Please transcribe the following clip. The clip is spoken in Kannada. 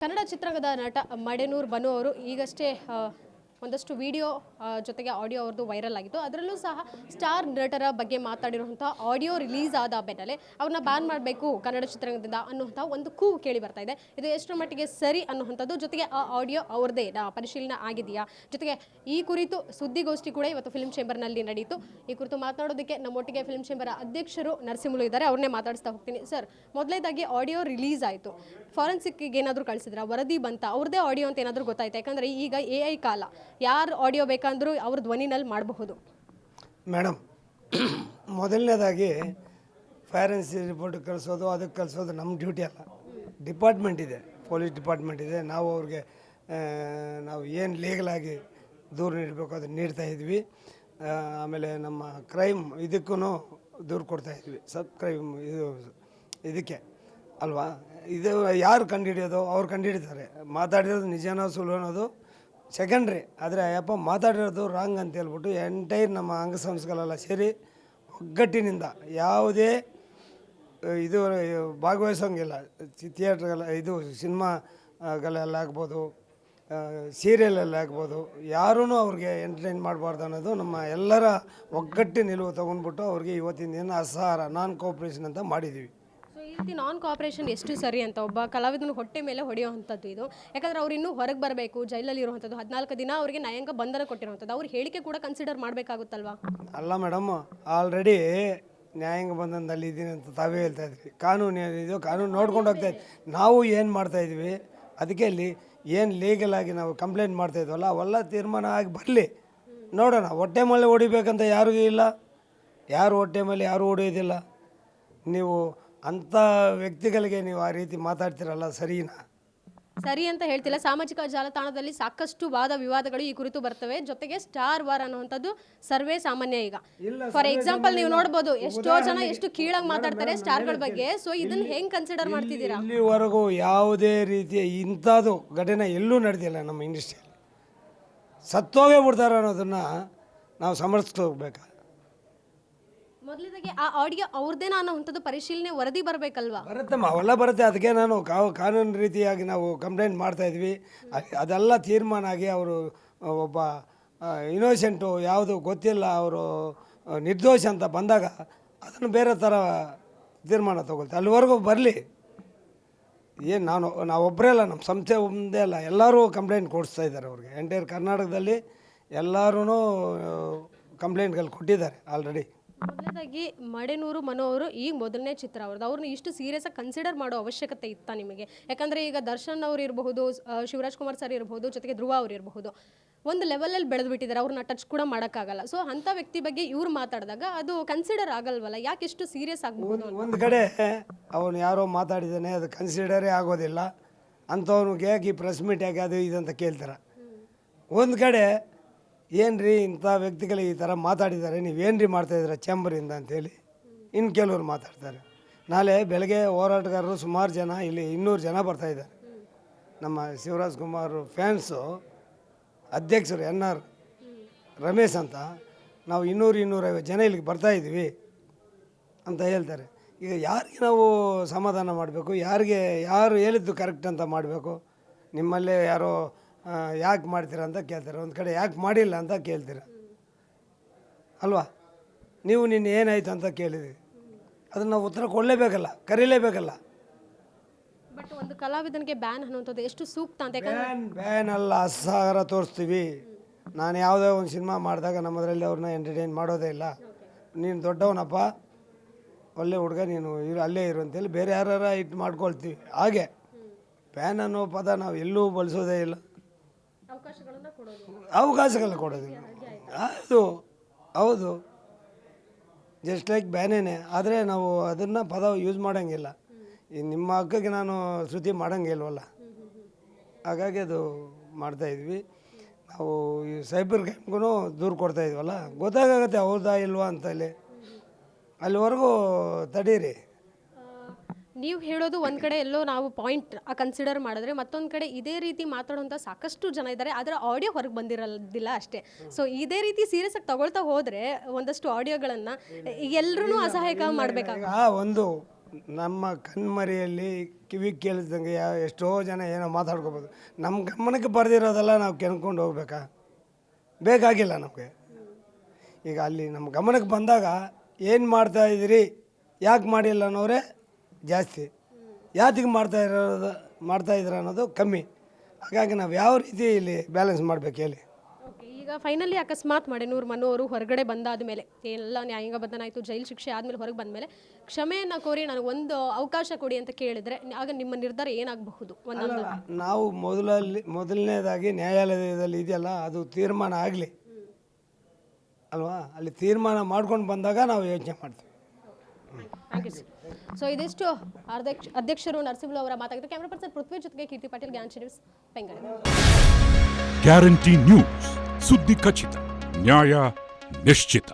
ಕನ್ನಡ ಚಿತ್ರರಂಗದ ನಟ ಮಡೆನೂರ್ ಬನು ಅವರು ಈಗಷ್ಟೇ ಒಂದಷ್ಟು ವಿಡಿಯೋ ಜೊತೆಗೆ ಆಡಿಯೋ ಅವ್ರದ್ದು ವೈರಲ್ ಆಗಿತ್ತು. ಅದರಲ್ಲೂ ಸಹ ಸ್ಟಾರ್ ನಟರ ಬಗ್ಗೆ ಮಾತಾಡಿರುವಂಥ ಆಡಿಯೋ ರಿಲೀಸ್ ಆದ ಬೆನ್ನಲ್ಲೇ ಅವ್ರನ್ನ ಬ್ಯಾನ್ ಮಾಡಬೇಕು ಕನ್ನಡ ಚಿತ್ರರಂಗದಿಂದ ಅನ್ನುವಂಥ ಒಂದು ಕೂಗು ಕೇಳಿ ಬರ್ತಾ ಇದೆ. ಇದು ಎಷ್ಟರ ಮಟ್ಟಿಗೆ ಸರಿ ಅನ್ನುವಂಥದ್ದು, ಜೊತೆಗೆ ಆ ಆಡಿಯೋ ಅವ್ರದ್ದೇ ಪರಿಶೀಲನೆ ಆಗಿದೆಯಾ? ಜೊತೆಗೆ ಈ ಕುರಿತು ಸುದ್ದಿಗೋಷ್ಠಿ ಕೂಡ ಇವತ್ತು ಫಿಲ್ಮ್ ಚೇಂಬರ್ನಲ್ಲಿ ನಡೆಯಿತು ಈ ಕುರಿತು ಮಾತನಾಡೋದಕ್ಕೆ ನಮ್ಮೊಟ್ಟಿಗೆ ಫಿಲ್ಮ್ ಚೇಂಬರ್ ಅಧ್ಯಕ್ಷರು ನರಸಿಂಹಲು ಇದ್ದಾರೆ. ಅವ್ರನ್ನೇ ಮಾತಾಡಿಸ್ತಾ ಹೋಗ್ತೀನಿ. ಸರ್, ಮೊದಲೇದಾಗಿ ಆಡಿಯೋ ರಿಲೀಸ್ ಆಯಿತು. ಫಾರೆನ್ಸಿಕ್ಗೆ ಏನಾದರೂ ಕಳಿಸಿದ್ರ? ವರದಿ ಬಂತ? ಅವ್ರದೇ ಆಡಿಯೋ ಅಂತ ಏನಾದರೂ ಗೊತ್ತಾಯ್ತು? ಯಾಕಂದರೆ ಈಗ ಎ ಕಾಲ. ಯಾರು ಆಡಿಯೋ ಬೇಕಂದ್ರೂ ಅವ್ರ ಧ್ವನಿನಲ್ಲಿ ಮಾಡಬಹುದು. ಮೇಡಮ್ ಮೊದಲನೇದಾಗಿ ಫೈರೆನ್ಸಿ ರಿಪೋರ್ಟ್ ಕಳಿಸೋದು, ಅದಕ್ಕೆ ಕಳಿಸೋದು ನಮ್ಮ ಡ್ಯೂಟಿ ಅಲ್ಲ. ಡಿಪಾರ್ಟ್ಮೆಂಟ್ ಇದೆ ಪೊಲೀಸ್ ಡಿಪಾರ್ಟ್ಮೆಂಟ್ ಇದೆ. ನಾವು ಅವ್ರಿಗೆ ನಾವು ಏನು ಲೀಗಲಾಗಿ ದೂರು ನೀಡಬೇಕು ಅದನ್ನು ನೀಡ್ತಾ ಇದ್ವಿ. ಆಮೇಲೆ ನಮ್ಮ ಕ್ರೈಮ್ ಇದಕ್ಕೂ ದೂರು ಕೊಡ್ತಾ ಇದ್ವಿ. ಸಬ್ ಕ್ರೈಮ್ ಇದು, ಇದಕ್ಕೆ ಅಲ್ವಾ? ಇದು ಯಾರು ಕಂಡುಹಿಡಿಯೋದು ಅವ್ರು ಕಂಡುಹಿಡಿತಾರೆ ಮಾತಾಡಿರೋದು ನಿಜನೋ ಸುಳ್ಳು ಅನ್ನೋದು ಸೆಕೆಂಡ್ರಿ ಆದರೆ ಅಯ್ಯಪ್ಪ ಮಾತಾಡಿರೋದು ರಾಂಗ್ ಅಂತ ಹೇಳ್ಬಿಟ್ಟು ಎಂಟೈರ್ ನಮ್ಮ ಅಂಗಸಂಸ್ಥೆಗಳೆಲ್ಲ ಸೇರಿ ಒಗ್ಗಟ್ಟಿನಿಂದ ಯಾವುದೇ ಇದು, ಭಾಗವಹಿಸೋಂಗಿಲ್ಲ. ಥಿಯೇಟ್ರ್ಗೆಲ್ಲ ಇದು ಸಿನಿಮಾಗಳೆಲ್ಲ ಆಗ್ಬೋದು ಸೀರಿಯಲಲ್ಲಿ ಆಗ್ಬೋದು ಯಾರೂ ಅವ್ರಿಗೆ ಎಂಟರ್ಟೈನ್ ಮಾಡಬಾರ್ದು ಅನ್ನೋದು ನಮ್ಮ ಎಲ್ಲರ ಒಗ್ಗಟ್ಟಿ ನಿಲುವು ತೊಗೊಂಡ್ಬಿಟ್ಟು ಅವ್ರಿಗೆ ಇವತ್ತಿನ ದಿನ ಅಸಹಾರ ನಾನ್ ಕೋಪ್ರೇಷನ್ ಅಂತ ಮಾಡಿದ್ದೀವಿ ಈ ನಾನ್ ಕೋಆಪರೇಷನ್ ಎಷ್ಟು ಸರಿ ಅಂತ ಒಬ್ಬ ಕಲಾವಿದನ ಹೊಟ್ಟೆ ಮೇಲೆ ಹೊಡೆಯುವಂಥದ್ದು ಇದು. ಯಾಕಂದ್ರೆ ಅವ್ರು ಇನ್ನೂ ಹೊರಗೆ ಬರಬೇಕು, ಜೈಲಲ್ಲಿ ಇರುವಂಥದ್ದು. ಹದಿನಾಲ್ಕು ದಿನ ಅವರಿಗೆ ನ್ಯಾಯಾಂಗ ಬಂಧನ ಕೊಟ್ಟಿರುವಂಥದ್ದು. ಅವ್ರ ಹೇಳಿಕೆ ಕೂಡ ಕನ್ಸಿಡರ್ ಮಾಡಬೇಕಾಗುತ್ತಲ್ವಾ? ಅಲ್ಲ ಮೇಡಮ್ ಆಲ್ರೆಡಿ ನ್ಯಾಯಾಂಗ ಬಂಧನದಲ್ಲಿ ಇದ್ದೀನಿ ಅಂತ ತಾವೇ ಹೇಳ್ತಾ ಇದ್ವಿ ಕಾನೂನು ಏನಿದೆಯೋ ಕಾನೂನು ನೋಡ್ಕೊಂಡು ಹೋಗ್ತಾ ಇದ್ವಿ ನಾವು ಏನು ಮಾಡ್ತಾ ಇದ್ವಿ? ಅದಕ್ಕೆ ಅಲ್ಲಿ ಏನು ಲೀಗಲ್ ಆಗಿ ನಾವು ಕಂಪ್ಲೇಂಟ್ ಮಾಡ್ತಾ ಇದ್ವಲ್ಲ, ಅವೆಲ್ಲ ತೀರ್ಮಾನ ಆಗಿ ಬರಲಿ. ನೋಡೋಣ, ಹೊಟ್ಟೆ ಮೇಲೆ ಹೊಡಿಬೇಕಂತ ಯಾರಿಗೂ ಇಲ್ಲ. ಯಾರು ಹೊಟ್ಟೆ ಮೇಲೆ ಯಾರು ಹೊಡೆಯೋದಿಲ್ಲ. ನೀವು ಅಂಥ ವ್ಯಕ್ತಿಗಳಿಗೆ ನೀವು ಆ ರೀತಿ ಮಾತಾಡ್ತಿರಲ್ಲ ಸರಿನಾ? ಸರಿ ಅಂತ ಹೇಳ್ತಿಲ್ಲ. ಸಾಮಾಜಿಕ ಜಾಲತಾಣದಲ್ಲಿ ಸಾಕಷ್ಟು ವಾದ ವಿವಾದಗಳು ಈ ಕುರಿತು ಬರ್ತವೆ. ಜೊತೆಗೆ ಸ್ಟಾರ್ ವಾರ್ ಅನ್ನುವಂಥದ್ದು ಸರ್ವೇ ಸಾಮಾನ್ಯ ಈಗ. ಫಾರ್ ಎಕ್ಸಾಂಪಲ್ ನೀವು ನೋಡ್ಬೋದು ಎಷ್ಟೋ ಜನ ಎಷ್ಟು ಕೀಳಾಗಿ ಮಾತಾಡ್ತಾರೆ ಸ್ಟಾರ್ಗಳ ಬಗ್ಗೆ. ಸೊ ಇದನ್ನ ಹೆಂಗ್ ಕನ್ಸಿಡರ್ ಮಾಡ್ತಿದ್ದೀರಾ? ಇಲ್ಲಿವರೆಗೂ ಯಾವುದೇ ರೀತಿಯ ಇಂಥದ್ದು ಘಟನೆ ಎಲ್ಲೂ ನಡೆದಿಲ್ಲ ನಮ್ಮ ಇಂಡಸ್ಟ್ರಿಯಲ್ಲಿ ಸತ್ತೋಗೇ ಬಿಡ್ತಾರೆ ಅನ್ನೋದನ್ನ ನಾವು ಸಮರ್ಥಿಸ್ಕೋಬೇಕು ಮೊದಲದಾಗಿ ಆ ಆಡಿಯೋ ನಾನು ಅಂಥದ್ದು ಪರಿಶೀಲನೆ ವರದಿ ಬರಬೇಕಲ್ವಾ? ಬರುತ್ತಮ್ಮ, ಅವೆಲ್ಲ ಬರುತ್ತೆ. ಅದಕ್ಕೆ ನಾನು ಕಾನೂನು ರೀತಿಯಾಗಿ ನಾವು ಕಂಪ್ಲೇಂಟ್ ಮಾಡ್ತಾ ಇದ್ವಿ. ಅದೆಲ್ಲ ತೀರ್ಮಾನ ಆಗಿ ಅವರು ಒಬ್ಬ ಇನೋಸೆಂಟು ಯಾವುದು ಗೊತ್ತಿಲ್ಲ, ಅವರು ನಿರ್ದೋಷ ಅಂತ ಬಂದಾಗ ಅದನ್ನು ಬೇರೆ ಥರ ತೀರ್ಮಾನ ತಗೊಳ್ತೆ. ಅಲ್ಲಿವರೆಗೂ ಬರಲಿ. ಏನು ನಾನು ನಾವೊಬ್ಬರೇ ಅಲ್ಲ ನಮ್ಮ ಸಂಸ್ಥೆ ಒಂದೇ ಅಲ್ಲ. ಎಲ್ಲರೂ ಕಂಪ್ಲೇಂಟ್ ಕೊಡಿಸ್ತಾ ಇದ್ದಾರೆ ಅವ್ರಿಗೆ. ಎಂಟೈರ್ ಕರ್ನಾಟಕದಲ್ಲಿ ಎಲ್ಲರೂ ಕಂಪ್ಲೇಂಟ್ಗಳು ಕೊಟ್ಟಿದ್ದಾರೆ ಆಲ್ರೆಡಿ ಮೊದಲದಾಗಿ ಮಡೆನೂರು ಮನೋ ಅವರು ಈಗ ಮೊದಲನೇ ಚಿತ್ರ ಅವ್ರದ್ದು. ಅವ್ರನ್ನ ಇಷ್ಟು ಸೀರಿಯಸ್ ಆಗಿ ಕನ್ಸಿಡರ್ ಮಾಡೋ ಅವಶ್ಯಕತೆ ಇತ್ತಾ ನಿಮಗೆ? ಯಾಕಂದ್ರೆ ಈಗ ದರ್ಶನ್ ಅವ್ರು ಇರಬಹುದು ಶಿವರಾಜ್ ಕುಮಾರ್ ಸರ್ ಇರಬಹುದು ಜೊತೆಗೆ ಧ್ರುವ ಅವ್ರು ಇರಬಹುದು. ಒಂದು ಲೆವೆಲಲ್ಲಿ ಬೆಳೆದು ಬಿಟ್ಟಿದ್ದಾರೆ ಅವ್ರನ್ನ ಟಚ್ ಕೂಡ ಮಾಡೋಕ್ಕಾಗಲ್ಲ. ಸೊ ಅಂಥ ವ್ಯಕ್ತಿ ಬಗ್ಗೆ ಇವ್ರು ಮಾತಾಡಿದಾಗ ಅದು ಕನ್ಸಿಡರ್ ಆಗಲ್ವಲ್ಲ? ಯಾಕೆ ಇಷ್ಟು ಸೀರಿಯಸ್ ಆಗಬಹುದು ಒಂದು ಕಡೆ ಅವನು ಯಾರೋ ಮಾತಾಡಿದಾನೆ ಅದು ಕನ್ಸಿಡರೇ ಆಗೋದಿಲ್ಲ. ಅಂಥವ್ನಿಗೆ ಯಾಕೆ ಈ ಪ್ರೆಸ್ ಮೀಟ್ ಯಾಕೆ ಅದು ಇದು ಅಂತ ಕೇಳ್ತಾರೆ. ಒಂದು ಕಡೆ ಏನು ರೀ ಇಂಥ ವ್ಯಕ್ತಿಗಳು ಈ ಥರ ಮಾತಾಡಿದ್ದಾರೆ ನೀವೇನು ರೀ ಮಾಡ್ತಾಯಿದ್ದೀರ ಚೇಂಬರಿಂದ ಅಂತೇಳಿ ಇನ್ನು ಕೆಲವರು ಮಾತಾಡ್ತಾರೆ. ನಾಳೆ ಬೆಳಗ್ಗೆ ಹೋರಾಟಗಾರರು ಸುಮಾರು ಜನ, ಇಲ್ಲಿ ಇನ್ನೂರು ಜನ ಬರ್ತಾಯಿದ್ದಾರೆ ನಮ್ಮ ಶಿವರಾಜ್ ಕುಮಾರ್ ಫ್ಯಾನ್ಸು, ಅಧ್ಯಕ್ಷರು ಎನ್ ಆರ್ ರಮೇಶ್ ಅಂತ, ನಾವು ಇನ್ನೂರು ಇನ್ನೂರೈವತ್ತು ಜನ ಇಲ್ಲಿಗೆ ಬರ್ತಾ ಇದ್ವಿ ಅಂತ ಹೇಳ್ತಾರೆ. ಈಗ ಯಾರಿಗೆ ನಾವು ಸಮಾಧಾನ ಮಾಡಬೇಕು, ಯಾರಿಗೆ, ಯಾರು ಹೇಳಿದ್ದು ಕರೆಕ್ಟ್ ಅಂತ ಮಾಡಬೇಕು? ನಿಮ್ಮಲ್ಲೇ ಯಾರೋ ಯಾಕೆ ಮಾಡ್ತೀರಾ ಅಂತ ಕೇಳ್ತಾರೆ. ಒಂದು ಕಡೆ ಯಾಕೆ ಮಾಡಿಲ್ಲ ಅಂತ ಕೇಳ್ತೀರ. ಅಲ್ವಾ? ನೀವು ನಿನ್ನೆ ಏನಾಯ್ತು ಅಂತ ಕೇಳಿದ್ರಿ. ಅದನ್ನು ನಾವು ಉತ್ತರ ಕೊಡಲೇಬೇಕಲ್ಲ ಕರೀಲೇಬೇಕಲ್ಲ. ಬಟ್ ಒಂದು ಕಲಾವಿದನಿಗೆ ಬ್ಯಾನ್ ಅನ್ನುವಂಥದ್ದು ಎಷ್ಟು ಸೂಕ್ತ ಅಂತ? ಯಾಕಂದ್ರೆ ಬ್ಯಾನ್ ಬ್ಯಾನ್ ಅಲ್ಲ ಅಸಹಕಾರ ತೋರಿಸ್ತೀವಿ. ನಾನು ಯಾವುದೇ ಒಂದು ಸಿನಿಮಾ ಮಾಡಿದಾಗ ನಮ್ಮದರಲ್ಲಿ ಅವ್ರನ್ನ ಎಂಟರ್ಟೈನ್ ಮಾಡೋದೇ ಇಲ್ಲ. ನೀನು ದೊಡ್ಡವನಪ್ಪ ಒಳ್ಳೆ ಹುಡುಗ ನೀನು ಇರು ಅಲ್ಲೇ ಇರು ಅಂತೇಳಿ ಬೇರೆ ಯಾರು ಇಟ್ಟು ಮಾಡ್ಕೊಳ್ತೀವಿ. ಹಾಗೆ ಬ್ಯಾನ್ ಅನ್ನೋ ಪದ ನಾವು ಎಲ್ಲೂ ಬಳಸೋದೇ ಇಲ್ಲ. ಅವಕಾಶಗಳನ್ನ ಕೊಡೋದು. ಅವಕಾಶಗಳು ಕೊಡೋದಿಲ್ಲ ಹೌದು ಹೌದು. ಜಸ್ಟ್ ಲೈಕ್ ಬ್ಯಾನೇನೆ ಆದರೆ ನಾವು ಅದನ್ನು ಪದ ಯೂಸ್ ಮಾಡೋಂಗಿಲ್ಲ. ಈ ನಿಮ್ಮ ಹಕ್ಕಕ್ಕೆ ನಾನು ಶ್ರುತಿ ಮಾಡೋಂಗಿಲ್ವಲ್ಲ? ಹಾಗಾಗಿ ಅದು ಮಾಡ್ತಾಯಿದ್ವಿ ನಾವು ಈ ಸೈಬರ್ ಕ್ರೈಮ್ಗೂ ದೂರು ಕೊಡ್ತಾ ಇದ್ವಲ್ಲ? ಗೊತ್ತಾಗತ್ತೆ ಹೌದಾ ಇಲ್ವಾ ಅಂತಲ್ಲಿ ಅಲ್ಲಿವರೆಗೂ ತಡೀರಿ. ನೀವು ಹೇಳೋದು ಒಂದ್ ಕಡೆ ಎಲ್ಲೋ ನಾವು ಪಾಯಿಂಟ್ ಕನ್ಸಿಡರ್ ಮಾಡಿದ್ರೆ ಮತ್ತೊಂದ್ ಕಡೆ ಇದೇ ರೀತಿ ಮಾತಾಡುವಂಥ ಸಾಕಷ್ಟು ಜನ ಇದ್ದಾರೆ. ಅದರ ಆಡಿಯೋ ಹೊರಗೆ ಬಂದಿರೋದಿಲ್ಲ ಅಷ್ಟೇ. ಸೊ ಇದೇ ರೀತಿ ಸೀರಿಯಸ್ ಆಗಿ ತಗೊಳ್ತಾ ಹೋದ್ರೆ ಒಂದಷ್ಟು ಆಡಿಯೋಗಳನ್ನ ಎಲ್ಲರೂ ಅಸಹಾಯಕ ಮಾಡ್ಬೇಕಾಗ ಒಂದು ನಮ್ಮ ಕಣ್ಮರಿಯಲ್ಲಿ ಕಿವಿ ಕೇಳಿದಂಗೆ ಎಷ್ಟೋ ಜನ ಏನೋ ಮಾತಾಡ್ಕೋಬೋದು. ನಮ್ಮ ಗಮನಕ್ಕೆ ಬರೆದಿರೋದೆಲ್ಲ ನಾವು ಕೆನ್ಕೊಂಡು ಹೋಗ್ಬೇಕಾ? ಬೇಕಾಗಿಲ್ಲ ನಮಗೆ. ಈಗ ಅಲ್ಲಿ ನಮ್ಮ ಗಮನಕ್ಕೆ ಬಂದಾಗ ಏನು ಮಾಡ್ತಾ ಇದ್ದೀರಿ? ಯಾಕೆ ಮಾಡಿಲ್ಲ ಅನ್ನೋರೇ ಜಾಸ್ತಿ. ಯಾತಿಗೆ ಮಾಡ್ತಾ ಇರೋದು ಮಾಡ್ತಾ ಇದ್ದೀರ ಅನ್ನೋದು ಕಮ್ಮಿ. ಹಾಗಾಗಿ ನಾವು ಯಾವ ರೀತಿ ಇಲ್ಲಿ ಬ್ಯಾಲೆನ್ಸ್ ಮಾಡಬೇಕು ಹೇಳಿ. ಓಕೆ ಈಗ ಫೈನಲಿ ಅಕಸ್ಮಾತ್ ಮಾಡಿ ಮನು ಅವರು ಹೊರಗಡೆ ಬಂದಾದ ಮೇಲೆ ಎಲ್ಲ ನ್ಯಾಯಾಂಗ ಬಂಧನ ಆಯಿತು ಜೈಲು ಶಿಕ್ಷೆ ಆದಮೇಲೆ ಹೊರಗೆ ಬಂದ ಮೇಲೆ ಕ್ಷಮೆಯನ್ನು ಕೋರಿ ನನಗೆ ಒಂದು ಅವಕಾಶ ಕೊಡಿ ಅಂತ ಕೇಳಿದರೆ ಆಗ ನಿಮ್ಮ ನಿರ್ಧಾರ ಏನಾಗಬಹುದು? ಒಂದೊಂದು ನಾವು ಮೊದಲಲ್ಲಿ ಮೊದಲನೇದಾಗಿ ನ್ಯಾಯಾಲಯದಲ್ಲಿ ಇದೆಯಲ್ಲ ಅದು ತೀರ್ಮಾನ ಆಗಲಿ. ಅಲ್ವಾ? ಅಲ್ಲಿ ತೀರ್ಮಾನ ಮಾಡ್ಕೊಂಡು ಬಂದಾಗ ನಾವು ಯೋಚನೆ ಮಾಡ್ತೀವಿ. ಥ್ಯಾಂಕ್ ಯು ಸೊ ಇದಿಷ್ಟು ಅಧ್ಯಕ್ಷ, ಅಧ್ಯಕ್ಷರು ನರಸಿಂಹಲು ಅವರ ಮಾತಾಗಿದ್ದು ಕ್ಯಾಮರಾ ಪರ್ಸನ್ ಪೃಥ್ವಿ ಜೊತೆಗೆ Keerthi Patil guarantee news Bengaluru. Guarantee news ಸುದ್ದಿ ಖಚಿತ, ನ್ಯಾಯ ನಿಶ್ಚಿತ.